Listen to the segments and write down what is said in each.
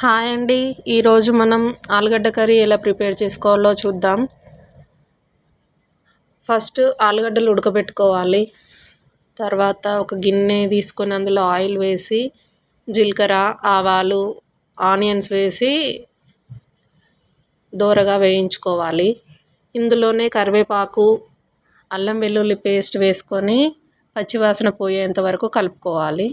Hi అండి. ఈరోజు మనం ఆలుగడ్డ కర్రీ ఎలా ప్రిపేర్ చేసుకోవాలో చూద్దాం. ఫస్ట్ ఆలుగడ్డలు ఉడకబెట్టుకోవాలి. తర్వాత ఒక గిన్నె తీసుకొని అందులో ఆయిల్ వేసి జీలకర్ర ఆవాలు ఆనియన్స్ వేసి దోరగా వేయించుకోవాలి. ఇందులోనే కరివేపాకు అల్లం వెల్లుల్లి పేస్ట్ వేసుకొని పచ్చివాసన పోయేంత వరకు కలుపుకోవాలి.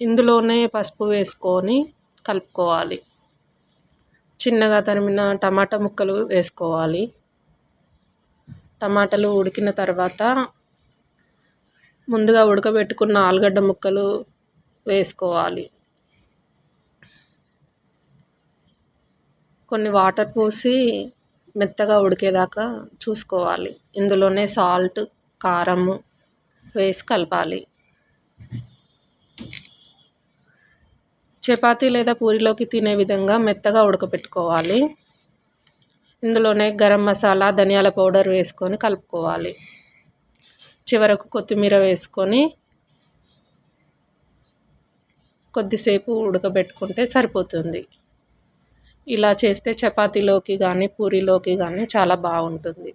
ఇందులోనే పసుపు వేసుకొని కలుపుకోవాలి. చిన్నగా తరిమిన టమాటా ముక్కలు వేసుకోవాలి. టమాటాలు ఉడికిన తర్వాత ముందుగా ఉడకబెట్టుకున్న ఆలుగడ్డ ముక్కలు వేసుకోవాలి. కొన్ని వాటర్ పోసి మెత్తగా ఉడికేదాకా చూసుకోవాలి. ఇందులోనే సాల్ట్ కారము వేసి కలపాలి. చపాతీ లేదా పూరిలోకి తినే విధంగా మెత్తగా ఉడకపెట్టుకోవాలి. ఇందులోనే గరం మసాలా ధనియాల పౌడర్ వేసుకొని కలుపుకోవాలి. చివరకు కొత్తిమీర వేసుకొని కొద్దిసేపు ఉడకబెట్టుకుంటే సరిపోతుంది. ఇలా చేస్తే చపాతీలోకి కానీ పూరీలోకి కానీ చాలా బాగుంటుంది.